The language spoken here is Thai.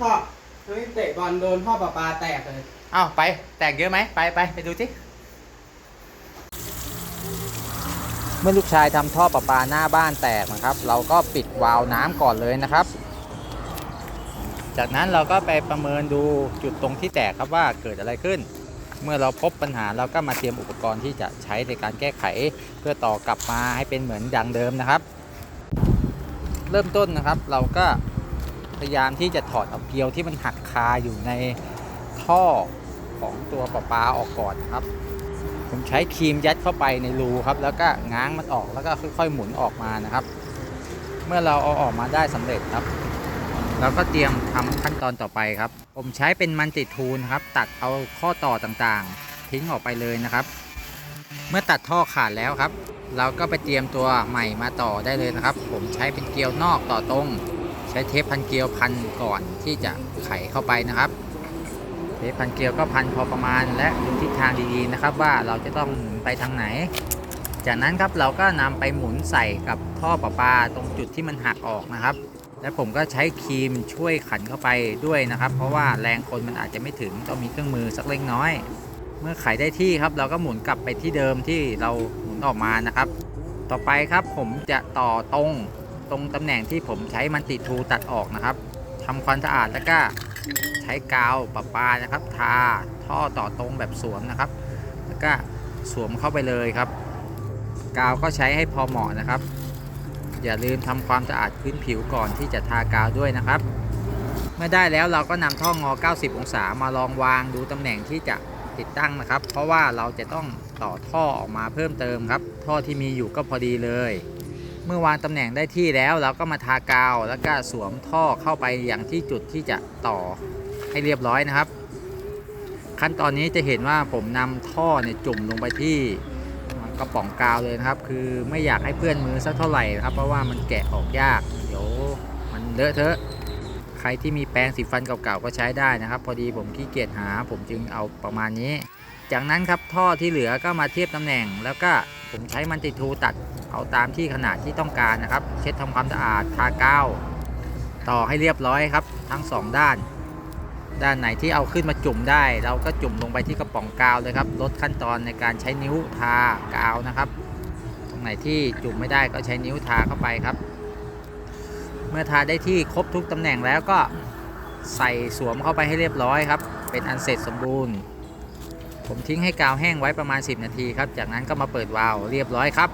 ท่อเฮ้ยเตะบอลโดนท่อประปาแตกเลยอ้าวไป แตกเยอะไหมไปไปไปดูสิเมื่อลูกชายทำท่อประปาหน้าบ้านแตกนะครับ เราก็ปิดวาล์วน้ำก่อนเลยนะครับ จากนั้นเราก็ไปประเมินดูจุดตรงที่แตกครับว่าเกิดอะไรขึ้น เมื่อเราพบปัญหาเราก็มาเตรียมอุปกรณ์ที่จะใช้ในการแก้ไข เพื่อต่อกลับมาให้เป็นเหมือนดังเดิมนะครับ เริ่มต้นนะครับเราก็ พยายามที่จะถอดเอาเกลียวที่มันหักคาอยู่ในท่อของตัวประปาออกก่อนครับ ผมใช้ครีมยัดเข้าไปในรูครับ แล้วก็ง้างมันออกแล้วก็ค่อย ๆ หมุนออกมานะครับ เมื่อเราเอาออกมาได้สำเร็จครับเราก็เตรียมทำขั้นตอนต่อไปครับ ผมใช้เป็นมันติทูนครับ ตัดเอาข้อต่อต่างๆ ทิ้งออกไปเลยนะครับ เมื่อตัดท่อขาดแล้วครับ เราก็ไปเตรียมตัวใหม่มาต่อได้เลยนะครับ ผมใช้เป็นเกลียวนอกต่อตรง ช้เทปพันเกลียวพันก่อนที่จะไขเข้าไปนะครับ เทปพันเกลียวก็พันพอประมาณและดูทิศทางดีๆนะครับ ว่าเราจะต้องไปทางไหน จากนั้นครับเราก็นำไปหมุนใส่กับท่อประปาตรงจุดที่มันหักออกนะครับ และผมก็ใช้ครีมช่วยขันเข้าไปด้วยนะครับ เพราะว่าแรงคนมันอาจจะไม่ถึงต้องมีเครื่องมือสักเล็กน้อย เมื่อไขได้ที่ครับ เราก็หมุนกลับไปที่เดิมที่เราหมุนออกมานะครับ ต่อไปครับผมจะต่อตรง ตรงตำแหน่งที่ผมใช้มันติทูตัดออกนะครับทำความสะอาดแล้วก็ใช้กาวประปานะครับ ทาท่อต่อตรงแบบสวมนะครับ แล้วก็สวมเข้าไปเลยครับ กาวก็ใช้ให้พอเหมาะนะครับ อย่าลืมทำความสะอาดพื้นผิวก่อนที่จะทากาวด้วยนะครับ เมื่อได้แล้วเราก็นำท่องอ 90 องศามาลองวางดูตำแหน่งที่จะติดตั้งนะครับ เพราะว่าเราจะต้องต่อท่อออกมาเพิ่มเติมครับ ท่อที่มีอยู่ก็พอดีเลย เมื่อวางตำแหน่งได้ที่แล้วเราก็มาทากาวแล้วก็สวมท่อเข้าไปอย่างที่จุดที่จะต่อให้เรียบร้อยนะครับ ขั้นตอนนี้จะเห็นว่าผมนำท่อเนี่ยจุ่มลงไปที่กระป๋องกาวเลยนะครับ คือไม่อยากให้เพื่อนมือสักเท่าไหร่นะครับ เพราะว่ามันแกะออกยาก เดี๋ยวมันเลอะเทอะ ใครที่มีแปรงสีฟันเก่าๆก็ใช้ได้นะครับ พอดีผมขี้เกียจหา ผมจึงเอาประมาณนี้ จากนั้นครับท่อที่เหลือก็มาเทียบตำแหน่งแล้วก็ ผมใช้มันติทูตัดเอาตามที่ขนาดที่ต้องการนะครับ เช็ดทำความสะอาดทากาวต่อให้เรียบร้อยครับ ทั้งสองด้าน ด้านไหนที่เอาขึ้นมาจุ่มได้ เราก็จุ่มลงไปที่กระป๋องกาวเลยครับ ลดขั้นตอนในการใช้นิ้วทากาวนะครับ ตรงไหนที่จุ่มไม่ได้ก็ใช้นิ้วทาเข้าไปครับ เมื่อทาได้ที่ครบทุกตำแหน่งแล้วก็ใส่สวมเข้าไปให้เรียบร้อยครับ เป็นอันเสร็จสมบูรณ์ ผมทิ้งให้กาวแห้งไว้ประมาณ 10 นาทีครับ จากนั้นก็มาเปิดวาล์วเรียบร้อยครับ